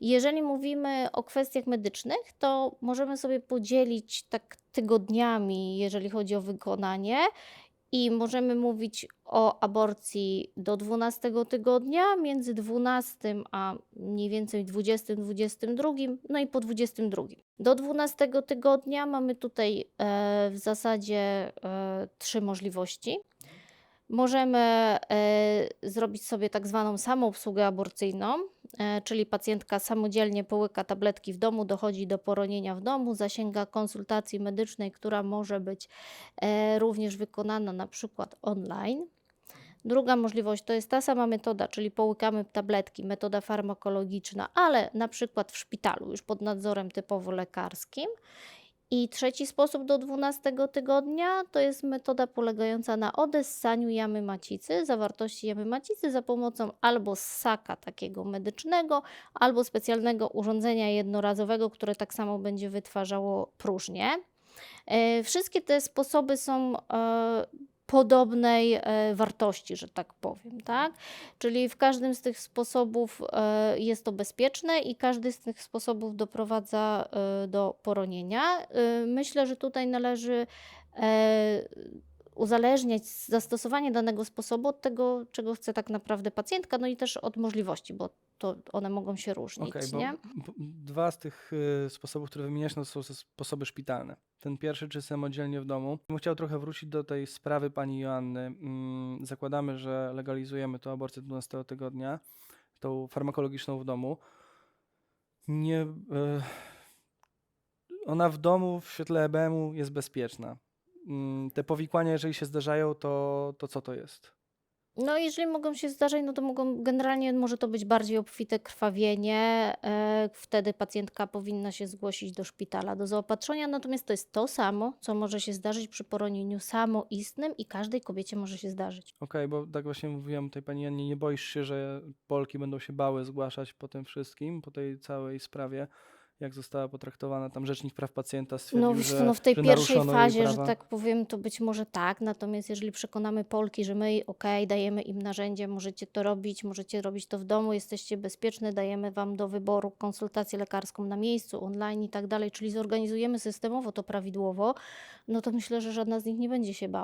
Jeżeli mówimy o kwestiach medycznych, to możemy sobie podzielić tak tygodniami, jeżeli chodzi o wykonanie, i możemy mówić o aborcji do 12 tygodnia, między 12 a mniej więcej 20-22, no i po 22. Do 12 tygodnia mamy tutaj e, w zasadzie e, trzy możliwości. Możemy e, zrobić sobie tak zwaną samoobsługę aborcyjną, czyli pacjentka samodzielnie połyka tabletki w domu, dochodzi do poronienia w domu, zasięga konsultacji medycznej, która może być e, również wykonana na przykład online. Druga możliwość to jest ta sama metoda, czyli połykamy tabletki, metoda farmakologiczna, ale na przykład w szpitalu, już pod nadzorem typowo lekarskim. I trzeci sposób do 12 tygodnia to jest metoda polegająca na odessaniu jamy macicy, zawartości jamy macicy za pomocą albo ssaka takiego medycznego, albo specjalnego urządzenia jednorazowego, które tak samo będzie wytwarzało próżnię. E, Wszystkie te sposoby są e, podobnej e, wartości, że tak powiem, tak? Czyli w każdym z tych sposobów e, jest to bezpieczne i każdy z tych sposobów doprowadza e, do poronienia. Myślę, że tutaj należy uzależniać zastosowanie danego sposobu od tego, czego chce tak naprawdę pacjentka, no i też od możliwości, bo to one mogą się różnić, bo nie? dwa z tych y, sposobów, które wymieniasz, no, to są sposoby szpitalne. Ten pierwszy, czy samodzielnie w domu. Bym chciał trochę wrócić do tej sprawy pani Joanny. Mm, Zakładamy, że legalizujemy tą aborcję 12 tygodnia, tą farmakologiczną w domu. Nie, y, ona w domu w świetle EBM-u jest bezpieczna. Mm, Te powikłania, jeżeli się zdarzają, to, to co to jest? No, jeżeli mogą się zdarzać, no to mogą generalnie może to być bardziej obfite krwawienie. e, Wtedy pacjentka powinna się zgłosić do szpitala do zaopatrzenia. Natomiast to jest to samo, co może się zdarzyć przy poronieniu samoistnym i każdej kobiecie może się zdarzyć. Okej, bo tak właśnie mówiłem tej pani Jannie, nie boisz się, że Polki będą się bały zgłaszać po tym wszystkim, po tej całej sprawie, jak została potraktowana tam Rzecznik Praw Pacjenta stwierdził, No, wiesz że, no w tej że pierwszej fazie, że tak powiem, to być może tak. Natomiast jeżeli przekonamy Polki, że my, okej, dajemy im narzędzie, możecie to robić, możecie robić to w domu, jesteście bezpieczne, dajemy wam do wyboru konsultację lekarską na miejscu, online i tak dalej, czyli zorganizujemy systemowo to prawidłowo, no to myślę, że żadna z nich nie będzie się bała.